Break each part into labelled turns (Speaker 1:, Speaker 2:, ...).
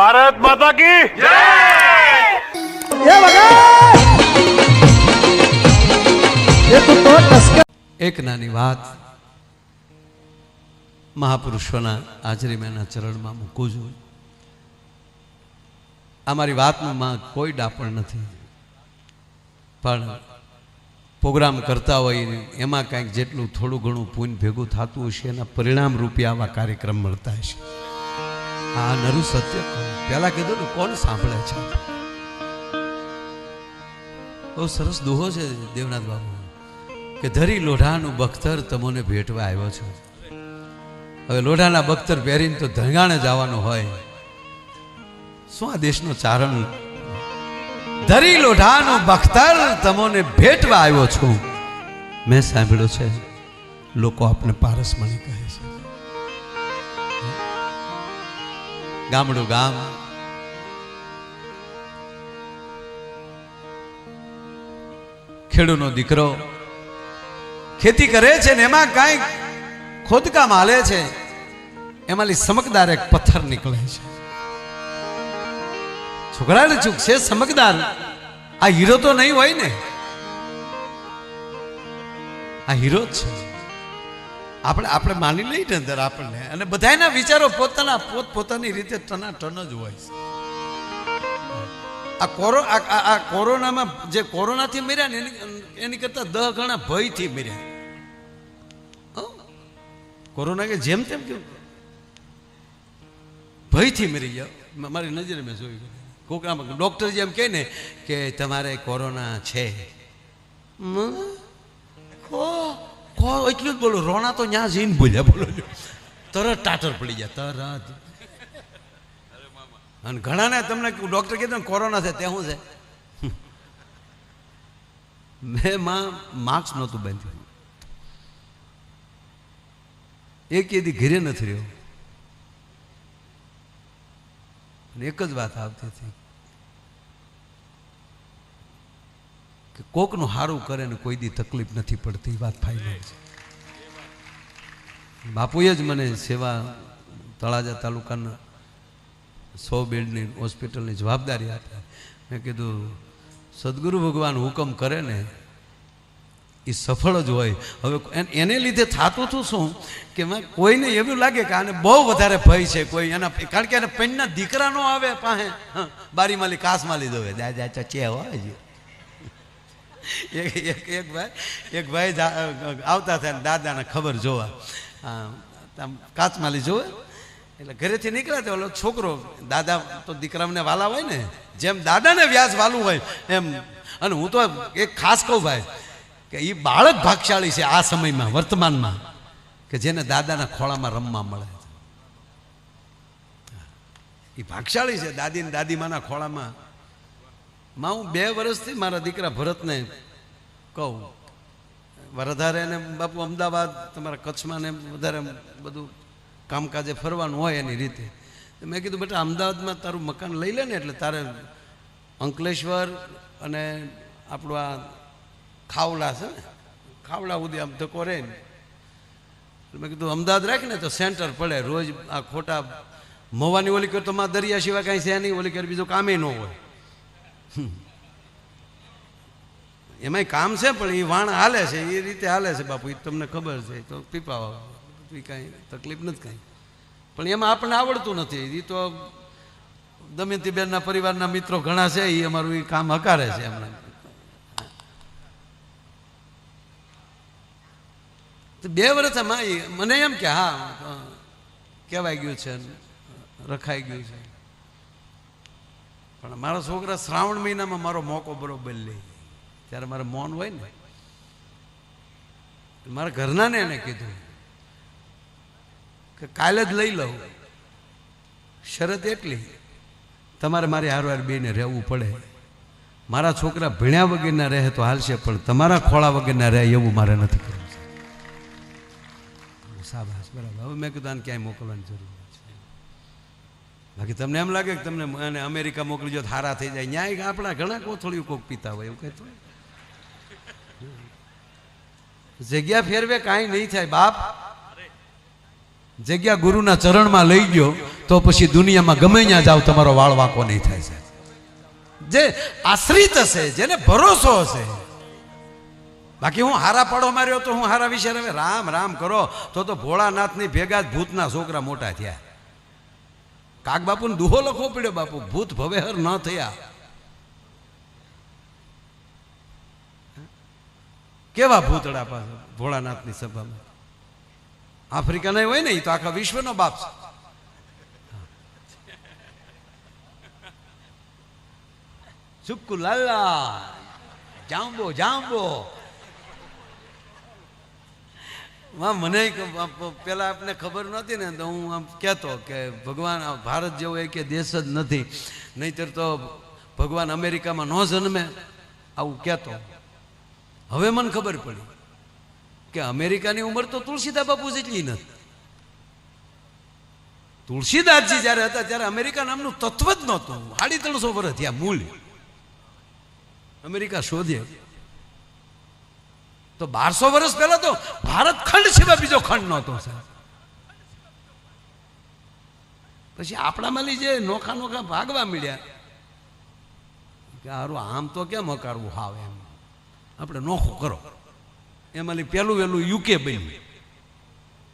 Speaker 1: ભારત માતા કી
Speaker 2: ટસકા
Speaker 3: એક નાની વાત મહાપુરુષોના હાજરીમાંના ચરણમાં મૂકું છું. આ મારી માં કોઈ ડાપણ નથી. પણ પ્રોગ્રામ કરતા હોય એમાં કાંઈક જેટલું થોડું ઘણું પૂન ભેગું થતું હશે એના પરિણામ રૂપે આવા કાર્યક્રમ મળતા હશે. આ નરું સત્ય. પહેલાં કીધું કોણ સાંભળે છે? બહુ સરસ દુહો છે દેવનાથ બાબુ કે ધરી લોઢાનું બખ્તર તમને ભેટવા આવ્યો છું. હવે લોઢાના બખ્તર પહેરીને તો ધણગાણે જવાનું હોય. શું આ દેશનો ચારણ? ધરી લોઢાનું બખ્તર તમને ભેટવા આવ્યો છું. મેં સાંભળ્યું છે, લોકો આપને પારસમણી કહે છે. ગામડું ગામ ખેડૂનો દીકરો ખેતી કરે છે ને એમાં કાંઈક ખોદકામ હાલે છે એમાંથી સમકદાર એક પથ્થર નીકળે છે. છોકરાને ચૂક છે સમકદાર? આ હીરો તો નહીં હોય ને? આ હીરો જ છે. આપણે આપણે માની લઈએ ને અંદર આપણને. અને બધાના વિચારો પોતાના પોત પોતાની રીતે ટના ટન જ હોય છે. આ કોરો આ કોરોનામાં જે કોરોનાથી મર્યા ને એની કરતાં દહ ગણા ભયથી મર્યા? કોરોના કે જેમ તેમ કેવું? ભયથી મરી ગયા. મારી નજરે મેં જોયું. કોક આમ ડૉક્ટર જેમ કહે ને કે તમારે કોરોના છે. એટલું જ બોલો રોણા તો ત્યાં જઈને બોલ્યા, બોલો. તરત ટાટર પડી ગયા, તરત. અને ઘણાને તમને ડૉક્ટર કીધું ને કોરોના છે, તે શું છે? મેં માં માસ્ક નહોતું બાંધ્યું. એક એદી ઘેરે નથી રહ્યો એક જ વાત આવતી હતી કે કોકનું સારું કરે ને કોઈ દી તકલીફ નથી પડતી વાત ફાઈનલ છે. બાપુએ જ મને સેવા તળાજા તાલુકાના સો બેડની હોસ્પિટલની જવાબદારી આપી. મેં કીધું સદગુરુ ભગવાન હુકમ કરે ને એ સફળ જ હોય. હવે એને લીધે થતું હતું શું? કે મેં કોઈને એવું લાગે કે આને બહુ વધારે ભય છે કોઈ એના કારણ કે એને પેનના દીકરા નો આવે પાસે. હં, બારીમાલી કાસમાલી દોવે દાદા ચચે હોય. એક એક એક ભાઈ એક ભાઈ આવતા થાય દાદાને ખબર જોવા. આ, આમ કાચમાલી જોવે? એટલે ઘરેથી નીકળ્યા તો ઓલો છોકરો, દાદા, તો દીકરાને વાલા હોય ને? જેમ દાદાને વ્યાસ વાલું હોય, એમ. અને હું તો એક ખાસ કહું ભાઈ, કે એ બાળક ભાગશાળી છે આ સમયમાં, વર્તમાનમાં, કે જેને દાદાના ખોળામાં રમવા મળે. એ ભાગશાળી છે, દાદી ને દાદીમાના ખોળામાં. માં, હું બે વર્ષથી મારા દીકરા ભરતને કહું વધારે ને બાપુ અમદાવાદ, તમારા કચ્છમાં ને વધારે બધું કામકાજે ફરવાનું હોય એની રીતે. મેં કીધું, બેટા, અમદાવાદમાં તારું મકાન લઈ લે ને એટલે તારે અંકલેશ્વર અને આપણું આ ખાવડા છે ને ખાવડા સુધી આમ ધક્કો રહે ને. મેં કીધું, અમદાવાદ રાખ ને તો સેન્ટર પડે, રોજ આ ખોટા મવાની ઓલી કર તો માં દરિયા સિવાય કાંઈ છે નહીં, ઓલી કર બીજું કામે ન હોય. એમાંય કામ છે પણ એ વાણ હાલે છે એ રીતે હાલે છે બાપુ એ તમને ખબર છે તો પીપા એ કાંઈ તકલીફ નથી કાંઈ. પણ એમાં આપણને આવડતું નથી. એ તો દમયંતીબેનના પરિવારના મિત્રો ઘણા છે એ અમારું એ કામ હકારે છે એમને. બે વર્ષમાં એ મને એમ કે, હા કહેવાય ગયું છે, રખાઈ ગયું છે. પણ મારા છોકરા શ્રાવણ મહિનામાં મારો મોકો બરોબર લે. ત્યારે મારે મૌન હોય ને. મારા ઘરનાને એને કીધું. કે કાલે જ લઈ લઉં. શરત એટલી. તમારે મારે હારવાર બેને રહેવું પડે. મારા છોકરા ભણ્યા વગરના રહે તો હાલશે, પણ તમારા ખોળા વગરના રહે એવું મારે નથી કરવું. સાબાસ બરાબર. હવે મેં કીધું ક્યાંય મોકલવાની જરૂર નથી. બાકી તમને એમ લાગે કે તમને એને અમેરિકા મોકલી જો હારા થઈ જાય. ન્યાય આપણા ઘણા કોથળીઓ કોક પીતા હોય, એવું કહેતું જગ્યા ફેરવે, કાંઈ નહીં થાય. બાપ જગ્યા ગુરુના ચરણમાં લઈ ગયો, તો પછી દુનિયામાં ગમે ત્યાં જાવ તમારો વાળ વાંકો નહીં થાય છે જે આશ્રિત હશે, જેને ભરોસો હશે. બાકી હું હારા પાડો માર્યો તો હું હારા વિશે હવે રામ રામ કરો. તો તો ભોળાનાથની ભેગા જ ભૂતના છોકરા મોટા થયા. કાક બાપુને દુહો લખવો પડ્યો, બાપુ. ભૂત ભવેહર ન થયા. કેવા ભૂતડા પાસે ભોળાનાથની સભામાં? આફ્રિકાના હોય ને એ તો આખા વિશ્વનો બાપ છે ચુક્કુ લાલા જાંબો જાંબો મને પેલા આપને ખબર નહોતી ને, તો હું આમ કહેતો કે ભગવાન ભારત જેવો એક દેશ જ નથી. નહીતર તો ભગવાન અમેરિકામાં ન જન્મે, આવું કહેતો. હવે મને ખબર પડી. કે અમેરિકાની ઉંમર તો તુલસીદા બાપુ જેટલી નથી. તુલસીદાસજી જ્યારે હતા, ત્યારે અમેરિકા નામનું તત્વ જ નહોતું. સાડી ત્રણસો વર્ષ થયા મૂળ અમેરિકા શોધે. તો બારસો વર્ષ પહેલા તો ભારત ખંડ સિવાય બીજો ખંડ નહોતો, સાહેબ. પછી આપણામાં જે નોખા નોખા ભાગવા મળ્યા કે સારું આમ તો કેમ અકારવું હાવ એમ. આપણે નોખું કરો. એમાંથી પહેલું વહેલું યુકે બન્યું.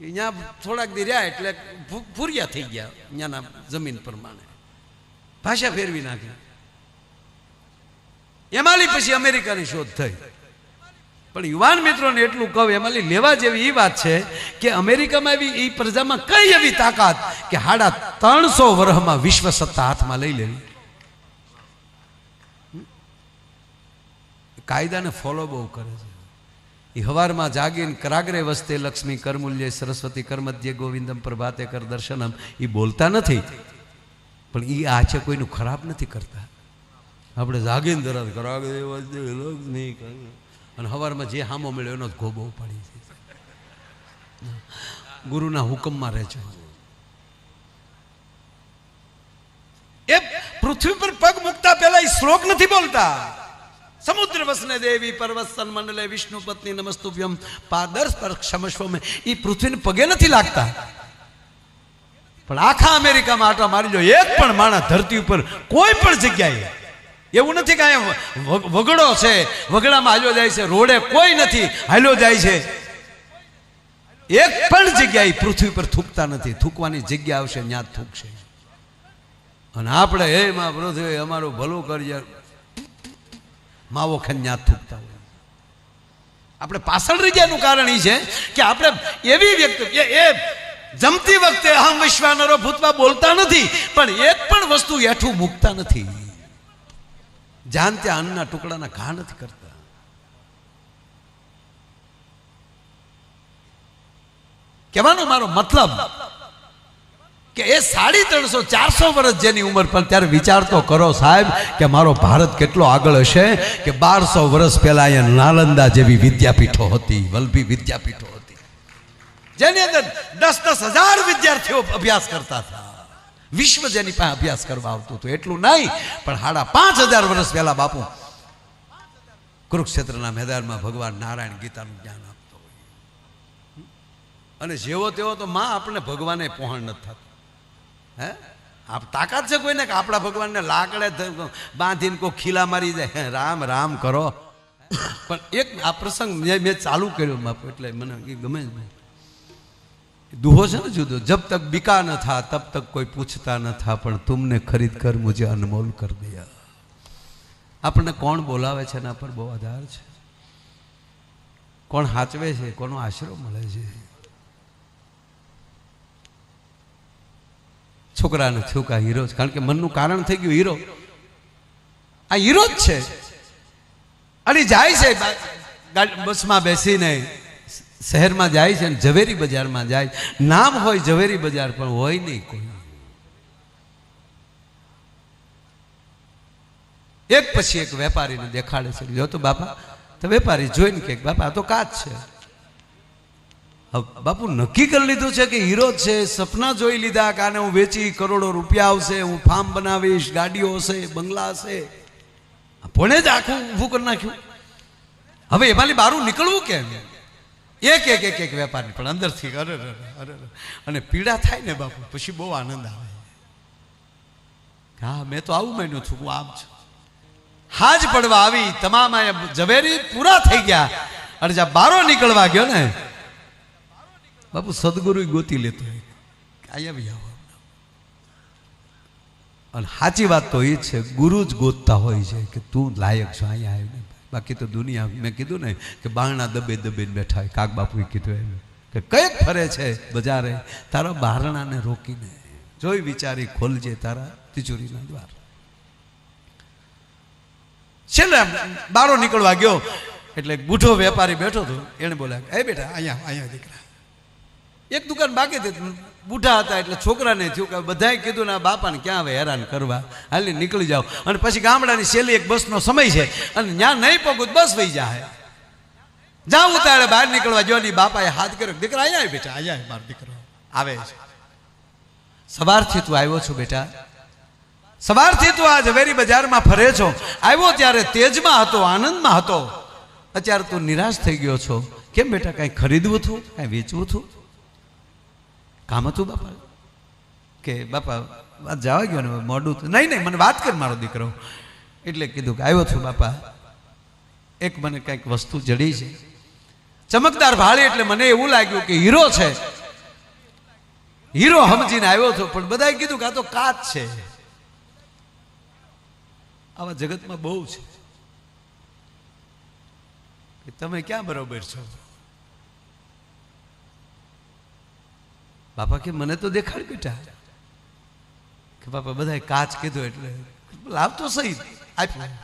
Speaker 3: અહીંયા થોડાક દી રહ્યા એટલે ભૂ- થઈ ગયા અહીંયાના જમીન પ્રમાણે. ભાષા ફેરવી નાખી. એમાંલી પછી અમેરિકાની શોધ થઈ. પણ યુવાન મિત્રોને એટલું કહું એમાંની લેવા જેવી એ વાત છે કે અમેરિકામાં એવી એ પ્રજામાં કઈ એવી તાકાત કે હાડા ત્રણસો વર્ષમાં વિશ્વ સત્તા હાથમાં લઈ લેવી? કાયદાને ફોલો બહુ કરે છે. એ હવારમાં જાગીને કરાગરે વસ્તે લક્ષ્મી કરમૂલ્ય સરસ્વતી કરમધ્ય ગોવિંદમ પ્રભાતે કર દર્શનમ. એ બોલતા નથી. પણ એ આ છે કોઈનું ખરાબ નથી કરતા. આપણે જાગીને તરત કરાગરે વસ્તે લક્ષ્મી અને હવારમાં જે હામો મળ્યો એનો જ ગોબો પડી ગુરુના હુકમમાં રહેજો. એ પૃથ્વી પર પગ મૂકતા પહેલા એ શ્લોક નથી બોલતા. સમુદ્ર વસને દેવી પર્વત સન્મંડલે વિષ્ણુ પત્ની નમસ્તુભ્યમ પાદર્શ પર ક્ષમસ્વ એ પૃથ્વીને પગે નથી લાગતા પણ આખા અમેરિકામાં આટલા મારી જો એક પણ માણસ ધરતી ઉપર કોઈ પણ જગ્યાએ એવું નથી કે અહીંયા વગડો છે વગડામાં હાલ્યો જાય છે રોડે કોઈ નથી હાલ્યો જાય છે એક પણ જગ્યાએ પૃથ્વી પર થૂકતા નથી થૂકવાની જગ્યા આવશે ત્યાં થૂકશે અને આપણે, હે માં પૃથ્વી અમારું ભલું કરજે. માવો જ થૂકતા હોય. આપણે પાછળ રહી કારણ એ છે કે આપણે એવી વ્યક્તિ કે એ જમતી વખતે અહમ વિશ્વાનરો ભૂતમાં બોલતા નથી, પણ એક પણ વસ્તુ હેઠું મૂકતા નથી. જાન ત્યાં અન્નના ટુકડાના ઘા નથી કરતા. કહેવાનો મારો મતલબ કે એ સાડી ત્રણસો, ચારસો વર્ષ જેની ઉંમર, પણ ત્યારે વિચાર તો કરો સાહેબ કે મારો ભારત કેટલો આગળ હશે કે બારસો વર્ષ પહેલા અહીંયા નાલંદા જેવી વિદ્યાપીઠો હતી વલ્લભી વિદ્યાપીઠો હતી. જેની અંદર દસ દસ હજાર વિદ્યાર્થીઓ અભ્યાસ કરતા હતા. વિશ્વ જેની પાસે અભ્યાસ કરવા આવતું હતું, એટલું નહીં, પણ સાડા પાંચ હજાર વર્ષ પહેલા બાપુ કુરુક્ષેત્રના મેદાનમાં ભગવાન નારાયણ ગીતાનું જ્ઞાન આપતો અને જેવો તેવો તો માં આપણે ભગવાને પહોંચ નથી થતું. હે? આપ તાકાત છે કોઈને કે આપણા ભગવાનને લાકડે બાંધીને કોઈ ખીલા મારી જાય? રામ રામ કરો. પણ એક આ પ્રસંગ મેં ચાલુ કર્યો બાપુ, એટલે મને એ ગમે જ દુહો છે ને જુદો, જબ તક બિકા ન થા, તબ તક કોઈ પૂછતા ન થા, પણ તુમને ખરીદ કર, મુજે અનમોલ કર દિયા. આપણને કોણ બોલાવે છે એના પર બહુ આધાર છે. કોણ હાચવે છે, કોનો આશરો મળે છે. છોકરાને થયું કે હીરો છે? કારણ કે મનનું કારણ થઈ ગયું હીરો. આ હીરો જ છે. અને જાય છે બસમાં બેસીને શહેરમાં જાય છે ને ઝવેરી બજારમાં જાય. નામ હોય ઝવેરી બજાર, પણ હોય નહીં કોઈ. એક પછી એક વેપારીને દેખાડે છે. જો તો બાપા, તો વેપારી જોઈને કે બાપા, આ તો કાચ છે. બાપુ, નક્કી કરી લીધું છે કે હીરો છે, સપના જોઈ લીધા કે આને હું વેચી કરોડો રૂપિયા આવશે, હું ફાર્મ બનાવીશ, ગાડીઓ હશે, બંગલા હશે. ભણે જ આખું ઊભું કરી નાખ્યું. હવે એમાંથી બારું નીકળવું કેમ? એક એક એક એક વેપારી, પણ અંદરથી અરે અરે. અને પીડા થાય ને બાપુ, પછી બહુ આનંદ આવે. હા, મેં તો આવું માન્યું છું હું આમ છું. હાજ પડવા આવી, તમામ ઝવેરી પૂરા થઈ ગયા. અને જ્યાં બારો નીકળવા ગયો ને બાપુ સદગુરુ ગોતી લેતો હોય. અહીંયા બી આવો અને સાચી વાત તો એ છે, ગુરુ જ ગોતતા હોય છે કે તું લાયક છો, અહીંયા આવીને. બાકી તો દુનિયા, મેં કીધું ને કે બારણા દબે દબેને બેઠા હોય. કાક બાપુએ કીધું એમ કે કંઈક ફરે છે બજારે, તારા બારણાને રોકીને. જોઈ વિચારી, ખોલજે તારા તિજોરીના દ્વાર. છેલ્લે બારો નીકળવા ગયો, એટલે બુઢો વેપારી બેઠો હતો. એને બોલ્યા એ બેટા, અહીંયા અહીંયા દીકરા. એક દુકાન બાકી હતી. બુઢા હતા એટલે છોકરાને થયું કે બધાએ કીધું ને આ બાપાને ક્યાં હવે હેરાન કરવા? હાલી નીકળી જાઓ. અને પછી ગામડાની છેલ્લી એક બસનો સમય છે. અને ત્યાં નહીં પગું બસ વહી જાય જ્યાં ઉતારે બહાર નીકળવા જોવાની બાપાએ હાથ કર્યો દીકરા, અહીંયા બેટા, અહીંયા મારો દીકરો. આવે છે. સવારથી તું આવ્યો છો બેટા? સવારથી તું આ ઝવેરી બજારમાં ફરે છો. આવ્યો ત્યારે તેજમાં હતો, આનંદમાં હતો. અત્યારે તું નિરાશ થઈ ગયો છો. કેમ બેટા, કાંઈ ખરીદવું હતું કાંઈ વેચવું હતું કામ હતું બાપા? કે બાપા, વાત જવા ગયો ને, મોડું. નહીં નહીં, મને વાત કર મારો દીકરો. એટલે કીધું કે આવ્યો છું બાપા. એક મને કંઈક વસ્તુ જડી છે. ચમકદાર ભાળી એટલે મને એવું લાગ્યું કે હીરો છે. હીરો સમજીને આવ્યો છો, પણ બધાએ કીધું કે આ તો કાચ છે. આવા જગતમાં બહુ છે. તમે ક્યાં બરોબર છો? બાપા કે મને તો દેખાડ બેટા. કે બાપા બધાએ કાચ કીધો એટલે લાવ તો સહી આપ્યું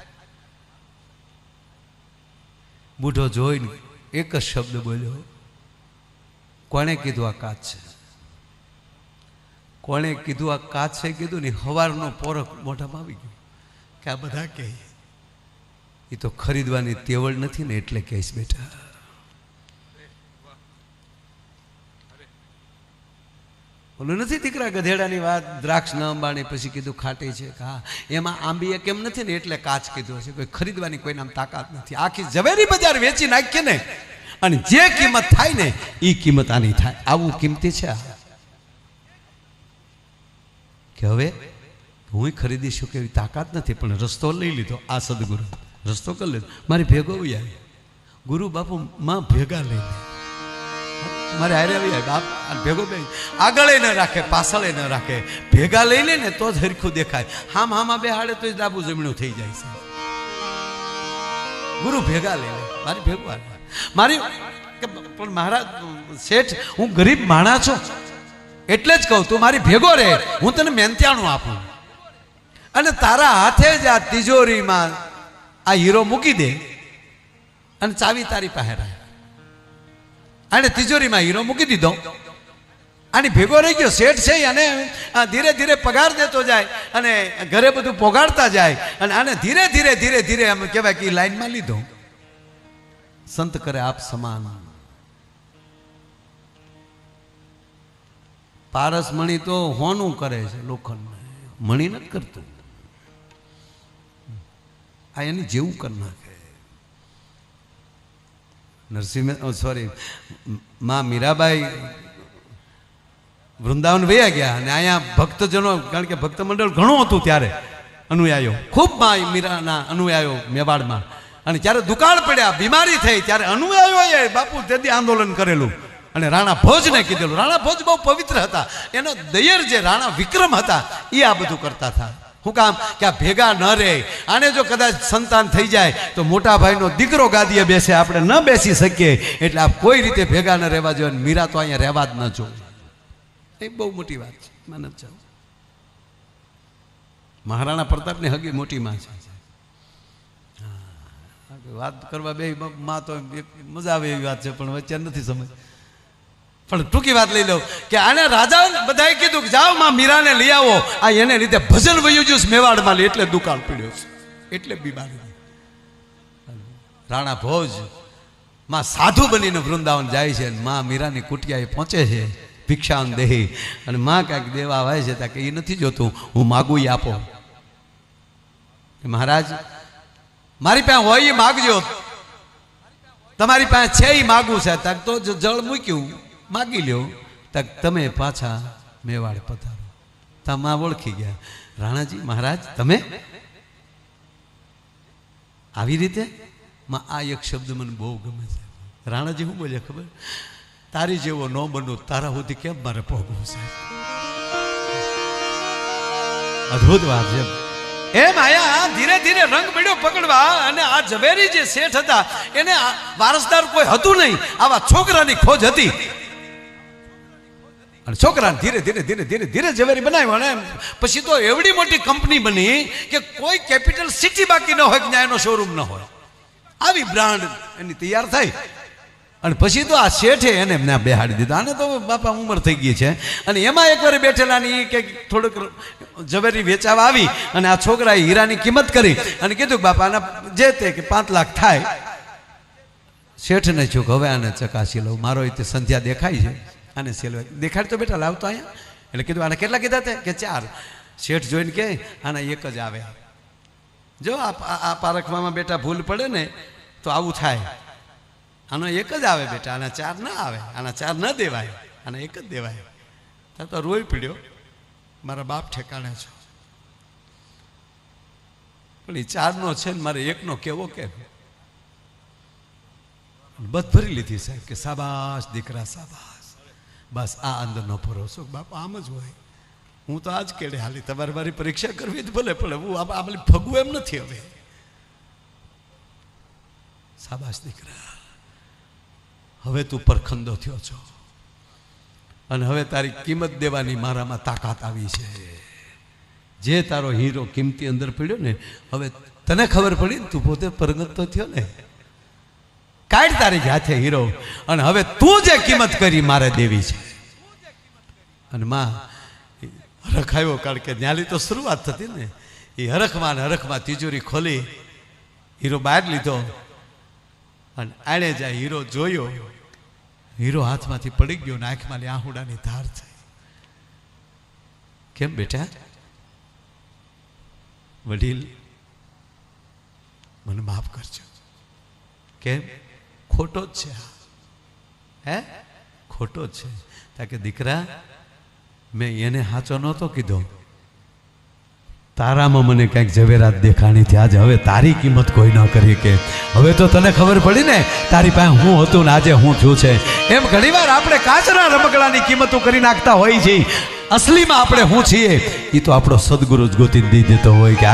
Speaker 3: બુઢો જોઈને એક જ શબ્દ બોલ્યો, કોણે કીધું આ કાચ છે? કોણે કીધું આ કાચ છે? કીધું ને હવારનો પોરખ મોઢામાં આવી ગયો. કે આ બધા કહે. એ તો ખરીદવાની તેવડ નથી ને એટલે કહીશ બેટા. ઓલું નથી દીકરા ગધેડાની વાત? દ્રાક્ષ ન અંબાણી પછી કીધું ખાટી છે. હા, એમાં આંબીએ કેમ નથી ને એટલે કાચ કીધું હશે. કોઈ ખરીદવાની કોઈને આમ તાકાત નથી. આખી ઝવેરી બજાર વેચી નાખીએ ને, અને જે કિંમત થાય ને એ કિંમત આની થાય. આવું કિંમતી છે કે હવે હું ખરીદી શકું એવી તાકાત નથી, પણ રસ્તો લઈ લીધો આ સદગુરુ. રસ્તો કરી લીધો. મારી ભેગો આવી. ગુરુ બાપુ, માં ભેગા લઈ લે મારે હારે આવી બાપ ભેગો બે આગળ ન રાખે પાછળ ન રાખે. ભેગા લઈ લે ને તો જ હરખું દેખાય. હામ હામાં બે હાડે તો ડાબુ જમણું થઈ જાય છે. ગુરુ ભેગા લઈ લે. મારી ભેગું મારી પણ મહારાજ, શેઠ, હું ગરીબ માણા છું. એટલે જ કહું, તું મારી ભેગો રહે હું તને મેંત્યાણું આપું. અને તારા હાથે જ આ તિજોરીમાં આ હીરો મૂકી દે. અને ચાવી તારી પાસે રહે અને તિજોરીમાં હીરો મૂકી દીધો. અને ભેગો રહી ગયો. શેઠ છે અને ધીરે ધીરે પગાર દેતો જાય અને ઘરે બધું પોગાડતા જાય. અને આને ધીરે ધીરે ધીરે ધીરે એમ કહેવાય કે લાઈનમાં લીધો. સંત કરે આપ સમાન. પારસ મણી તો હોનું કરે છે લોખંડ મણી નથી કરતું. આ એની જેવું કરી નાખે. નરસિંહ સોરી માં મીરાબાઈ વૃંદાવન વયા ગયા અને અહીંયા ભક્તજનો, કારણ કે ભક્ત મંડળ ઘણું હતું ત્યારે અનુયાયો ખૂબમાં મીરાના અનુયાયો મેવાડમાં. અને જ્યારે દુકાળ પડ્યા, બીમારી થઈ, ત્યારે અનુયાયોએ બાપુ તેથી આંદોલન કરેલું. અને રાણા ભોજને કીધેલું. રાણા ભોજ બહુ પવિત્ર હતા. એનો દયર જે રાણા વિક્રમ હતા એ આ બધું કરતા હતા. શું કામ કે આ ભેગા ન રહે આને જો કદાચ સંતાન થઈ જાય, તો મોટા ભાઈનો દીકરો ગાદીએ બેસે, આપણે ન બેસી શકીએ. એટલે આ કોઈ રીતે ભેગા ન રહેવા જોઈએ મીરા તો અહીંયા રહેવા જ ન જોઈએ એ બહુ મોટી વાત છે મને જ મહારાણા પ્રતાપની હગી મોટી માં છે. વાત કરવા બે માં તો મજા આવે એવી વાત છે, પણ વચ્ચે નથી સમજ. પણ ટૂંકી વાત લઈ લઉં કે આને રાજા બધાએ કીધું કે જાઓ માં મીરાને લઈ આવો. આ એને લીધે ભજન વયું જ્યુસ મેવાડમાં લે એટલે દુકાળ પડ્યો છે. એટલે બીમારી રાણા ભોજ, માં સાધુ બનીને વૃંદાવન જાય છે અને માં મીરાની કુટિયાએ પહોંચે છે, ભિક્ષાન દેહી. અને માં કાંઈક દેવા આવે છે ત્યાં કે એ નથી જોતું, હું માગું એ આપો. મહારાજ, મારી પાસે હોય એ માગજો. તમારી પાસે છે એ માગું છે, ત્યાં તો જળ મૂક્યું. માગી લ્યો. તક તમે પાછા મેવાડ પધારો. તમા ઓળખી ગયા. રાણાજી, મહારાજ, તમે? આવી રીતે? માં આ એક શબ્દ મને બહુ ગમે છે. રાણાજી શું બોલ્યા, ખબર? તારી જેવો ન બનો, તારા સુધી કેમ મારે પહોંચવું સાહેબ અદ્ભુત વાત છે. એમ આયા ધીરે ધીરે રંગ મળ્યો પકડવા અને આ ઝવેરી જે શેઠ હતા, એને વારસદાર કોઈ હતું નહીં. આવા છોકરાની ખોજ હતી. અને છોકરાને ધીરે ધીરે ધીરે ધીરે ધીરે ઝવેરી બનાવ્યો અને પછી તો એવડી મોટી કંપની બની કે કોઈ કેપિટલ સિટી બાકી ન હોય કે ત્યાં એનો શોરૂમ ન હોય. આવી બ્રાન્ડ એની તૈયાર થઈ. અને પછી તો આ શેઠે એને એમને બેહાડી દીધા. આને તો બાપા ઉંમર થઈ ગઈ છે. અને એમાં એકવાર બેઠેલાની કે થોડુંક ઝવેરી વેચાવા આવી અને આ છોકરાએ હીરાની કિંમત કરી અને કીધું બાપા, આના જે તે કે પાંચ લાખ થાય. શેઠને છું હવે આને ચકાસી લઉં. મારો તે સંધ્યા દેખાય છે. આને સેલવા દેખાડ તો બેટા લાવતો અહીંયા. એટલે કીધું, આને કેટલા કીધા તે? કે ચાર. શેઠ જોઈને કે આના એક જ આવે. જો આ પારખવામાં બેટા ભૂલ પડે ને, તો આવું થાય. આનો એક જ આવે બેટા, આના ચાર ના આવે, આના ચાર ન દેવાય, આના એક જ દેવાય. ત્યાં તો રોઈ પીડ્યો. મારા બાપ ઠેકાણે છો. પણ એ ચારનો છે ને, મારે એકનો કેવો કે? બધ ભરી લીધી સાહેબ કે સાબાશ દીકરા સાબાશ બસ આ અંદરનો ભરોસો. બાપ, આમ જ હોય? હું તો આજ કેડે હાલી તમારે મારી પરીક્ષા કરવી જ ભલે પડે હું આમ આમ ફગવું એમ નથી હવે. સાબાશ દીકરા. હવે તું પરખંદો થયો છો. અને હવે તારી કિંમત દેવાની મારામાં તાકાત આવી છે. જે તારો હીરો કિંમતી અંદર પડ્યો ને, હવે તને ખબર પડી ને તું પોતે પરગતો થયો ને? કાઢ તારી હાથે હીરો. અને હવે તું જે કિંમત કરી મારે દેવી છે. અને માં હરખાયો કારણ કે ન્યાલી તો શરૂઆત થતી ને. એ હરખમાં હરખમાં તિજોરી ખોલી, હીરો બહાર લીધો. અને આણે જાય હીરો જોયો. હીરો હાથમાંથી પડી ગયો ને આંખમાં આહુડાની ધાર થઈ. કેમ બેટા? વડીલ, મને માફ કરજો. કેમ? ખોટો જ છે હે? ખોટો છે. કે દીકરા, મેં એને સાચો નહોતો કીધો. તારામાં મને કંઈક ઝવેરાત દેખાણી થયા આજે હવે તારી કિંમત કોઈ ન કરી કે. હવે તો તને ખબર પડી ને, તારી પાસે હું હતું ને આજે હું છું છે. એમ ઘણીવાર આપણે કાચના રમકડાની કિંમતો કરી નાખતા હોય છે અસલીમાં આપણે હું છીએ. એ તો આપણો સદગુરુ જ ગોતી દીધી દેતો હોય કે